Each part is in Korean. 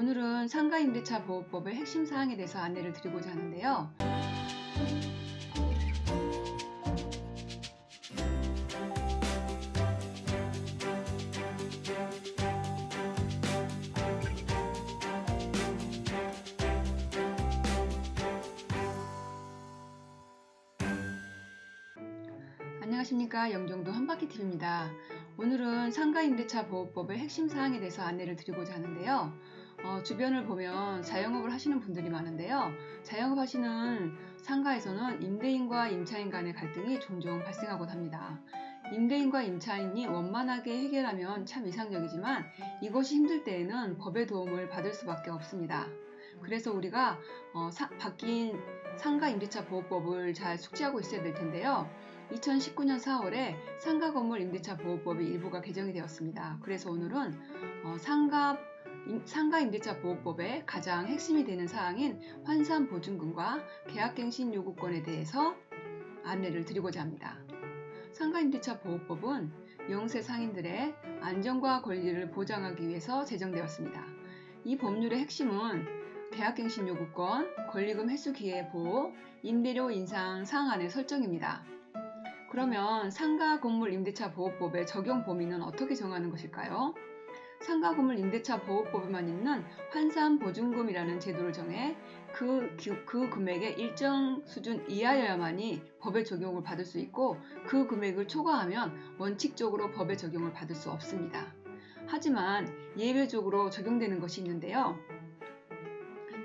오늘은 상가임대차 보호법의 핵심 사항에 대해서 안내를 드리고자 하는데요. 안녕하십니까 영종도 한바퀴TV입니다. 오늘은 상가임대차 보호법의 핵심 사항에 대해서 안내를 드리고자 하는데요. 어, 주변을 보면 자영업을 하시는 분들이 많은데요. 자영업 하시는 상가에서는 임대인과 임차인 간의 갈등이 종종 발생하곤 합니다. 임대인과 임차인이 원만하게 해결하면 참 이상적이지만 이것이 힘들 때에는 법의 도움을 받을 수밖에 없습니다. 그래서 우리가 어, 사- 바뀐 상가 임대차 보호법을 잘 숙지하고 있어야 될 텐데요. 2019년 4월에 상가 건물 임대차 보호법이 일부가 개정이 되었습니다. 그래서 오늘은 어, 상가 임- 상가 임대차 보호법의 가장 핵심이 되는 사항인 환산 보증금과 계약갱신 요구권에 대해서 안내를 드리고자 합니다. 상가 임대차 보호법은 영세 상인들의 안전과 권리를 보장하기 위해서 제정되었습니다. 이 법률의 핵심은 계약갱신 요구권, 권리금 회수 기회 보호, 임대료 인상 상한의 설정입니다. 그러면 상가 건물 임대차 보호법의 적용 범위는 어떻게 정하는 것일까요? 상가 건물 임대차 보호법에만 있는 환산 보증금이라는 제도를 정해 그, 그, 그 금액의 일정 수준 이하여야만이 법의 적용을 받을 수 있고 그 금액을 초과하면 원칙적으로 법의 적용을 받을 수 없습니다. 하지만 예외적으로 적용되는 것이 있는데요.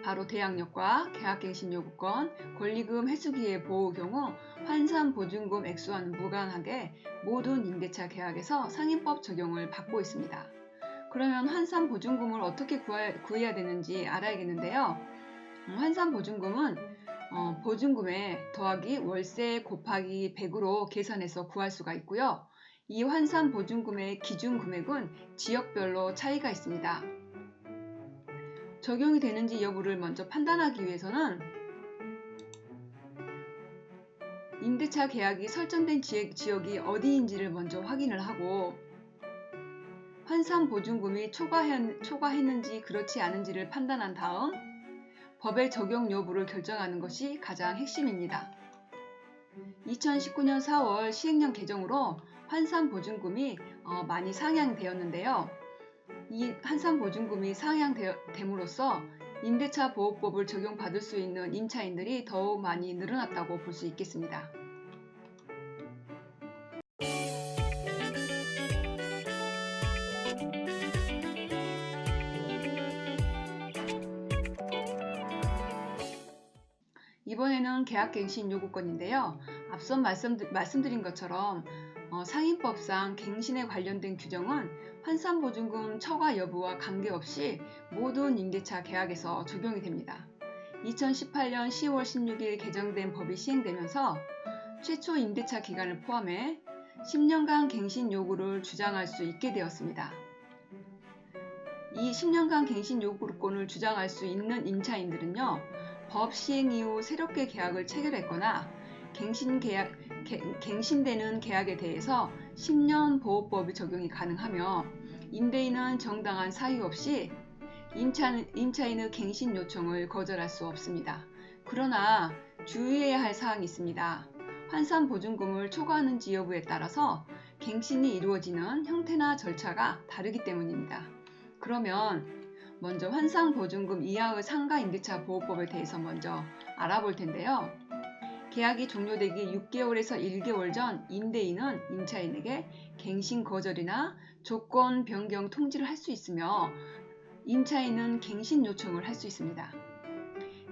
바로 대항력과 계약갱신 요구권, 권리금 회수기의 보호 경우 환산 보증금 액수와는 무관하게 모든 임대차 계약에서 상인법 적용을 받고 있습니다. 그러면 환산 보증금을 어떻게 구해야 되는지 알아야겠는데요. 음, 환산 보증금은 어, 보증금에 더하기 월세 곱하기 100으로 계산해서 구할 수가 있고요. 이 환산 보증금의 기준 금액은 지역별로 차이가 있습니다. 적용이 되는지 여부를 먼저 판단하기 위해서는 임대차 계약이 설정된 지역, 지역이 어디인지를 먼저 확인을 하고 환산 보증금이 초과했, 초과했 는지 그렇지 않은지를 판단한 다음 법의 적용 여부를 결정하는 것이 가장 핵심입니다. 2019년 4월 시행령 개정으로 환산 보증금이 어, 많이 상향되었는데요. 이 환산 보증금이 상향됨으로써 임대차 보호법을 적용받을 수 있는 임차인들이 더욱 많이 늘어났다고 볼 수 있겠습니다. 이번에는 계약갱신 요구권인데요. 앞선 말씀, 말씀드린 것처럼 어, 상인법상 갱신에 관련된 규정은 환산보증금 처과 여부와 관계없이 모든 임대차 계약에서 적용이 됩니다. 2018년 10월 16일 개정된 법이 시행되면서 최초 임대차 기간을 포함해 10년간 갱신 요구를 주장할 수 있게 되었습니다. 이 10년간 갱신 요구권을 주장할 수 있는 임차인들은요, 법 시행 이후 새롭게 계약을 체결했거나 갱신 계약, 개- 갱신되는 계약에 대해서 10년 보호법이 적용이 가능하며 임대인은 정당한 사유 없이 임차, 임차인의 갱신 요청을 거절할 수 없습니다. 그러나 주의해야 할 사항이 있습니다. 환산 보증금을 초과하는지 여부에 따라서 갱신이 이루어지는 형태나 절차가 다르기 때문입니다. 그러면 먼저 환산 보증금 이하의 상가 임대차 보호법에 대해서 먼저 알아볼 텐데요. 계약이 종료되기 6개월에서 1개월 전 임대인은 임차인에게 갱신 거절이나 조건 변경 통지를 할 수 있으며 임차인은 갱신 요청을 할 수 있습니다.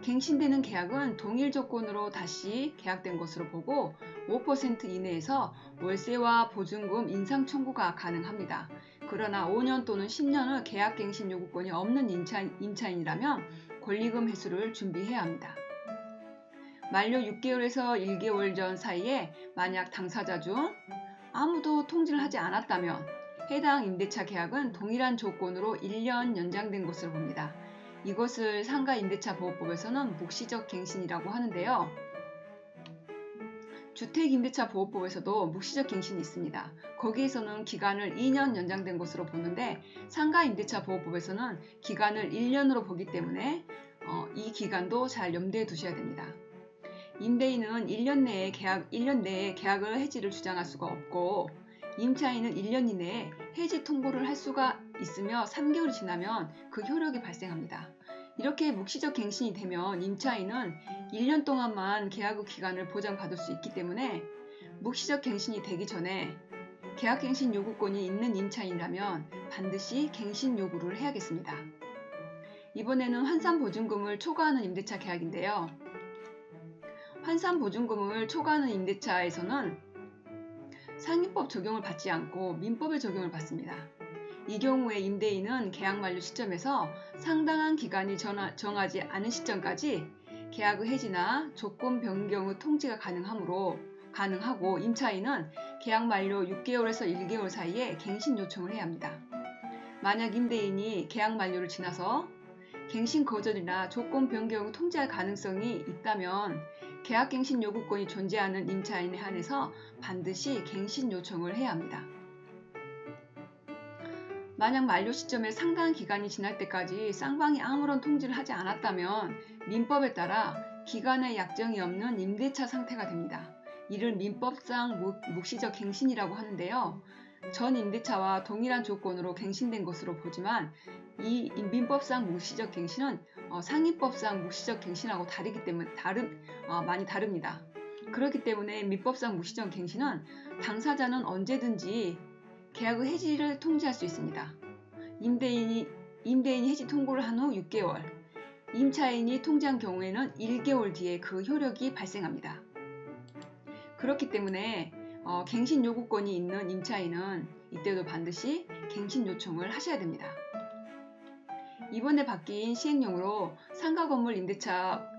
갱신되는 계약은 동일 조건으로 다시 계약된 것으로 보고 5% 이내에서 월세와 보증금 인상 청구가 가능합니다. 그러나 5년 또는 10년의 계약갱신 요구권이 없는 임차인, 임차인이라면 권리금 회수를 준비해야 합니다. 만료 6개월에서 1개월 전 사이에 만약 당사자 중 아무도 통지를 하지 않았다면 해당 임대차 계약은 동일한 조건으로 1년 연장된 것으로 봅니다. 이것을 상가 임대차 보호법에서는 묵시적 갱신이라고 하는데요. 주택임대차 보호법에서도 묵시적 갱신이 있습니다. 거기에서는 기간을 2년 연장된 것으로 보는데 상가임대차 보호법에서는 기간을 1년으로 보기 때문에 어, 이 기간도 잘 염두에 두셔야 됩니다. 임대인은 1년 내에 계약 1년 내에 계약을 해지를 주장할 수가 없고 임차인은 1년 이내에 해지 통보를 할 수가 있으며 3개월이 지나면 그 효력이 발생합니다. 이렇게 묵시적 갱신이 되면 임차인은 1년 동안만 계약의 기간을 보장받을 수 있기 때문에 묵시적 갱신이 되기 전에 계약갱신 요구권이 있는 임차인이라면 반드시 갱신 요구를 해야겠습니다. 이번에는 환산보증금을 초과하는 임대차 계약인데요. 환산보증금을 초과하는 임대차에서는 상위법 적용을 받지 않고 민법의 적용을 받습니다. 이 경우에 임대인은 계약 만료 시점에서 상당한 기간이 정하지 않은 시점까지 계약의 해지나 조건 변경의 통지가 가능하므로 가능하고 임차인은 계약 만료 6개월에서 1개월 사이에 갱신 요청을 해야 합니다. 만약 임대인이 계약 만료를 지나서 갱신 거절이나 조건 변경을 통지할 가능성이 있다면 계약갱신 요구권이 존재하는 임차인에 한해서 반드시 갱신 요청을 해야 합니다. 만약 만료 시점에 상당한 기간이 지날 때까지 쌍방이 아무런 통지를 하지 않았다면 민법에 따라 기간의 약정이 없는 임대차 상태가 됩니다. 이를 민법상 묵시적 갱신이라고 하는데요. 전 임대차와 동일한 조건으로 갱신된 것으로 보지만 이 민법상 묵시적 갱신은 어, 상위법상 묵시적 갱신하고 다르기 때문에 다른 어, 많이 다릅니다. 그렇기 때문에 민법상 묵시적 갱신은 당사자는 언제든지 계약의 해지를 통지할 수 있습니다. 임대인이 임대인이 해지 통고를 한 후 6개월, 임차인이 통지한 경우에는 1개월 뒤에 그 효력이 발생합니다. 그렇기 때문에 어, 갱신 요구권이 있는 임차인은 이때도 반드시 갱신 요청을 하셔야 됩니다. 이번에 바뀐 시행령으로 상가 건물 임대차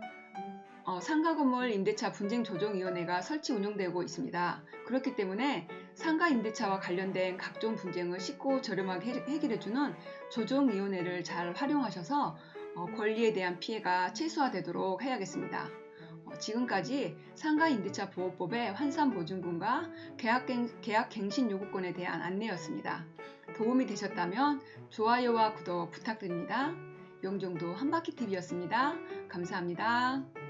어, 상가 건물 임대차 분쟁 조정 위원회가 설치 운영되고 있습니다. 그렇기 때문에 상가 임대차와 관련된 각종 분쟁을 쉽고 저렴하게 해결해주는 조정위원회를 잘 활용하셔서 어, 권리에 대한 피해가 최소화되도록 해야겠습니다. 어, 지금까지 상가 임대차 보호법의 환산 보증금과 계약갱, 계약갱신 요구권에 대한 안내였습니다. 도움이 되셨다면 좋아요와 구독 부탁드립니다. 영종도 한바퀴TV였습니다. 감사합니다.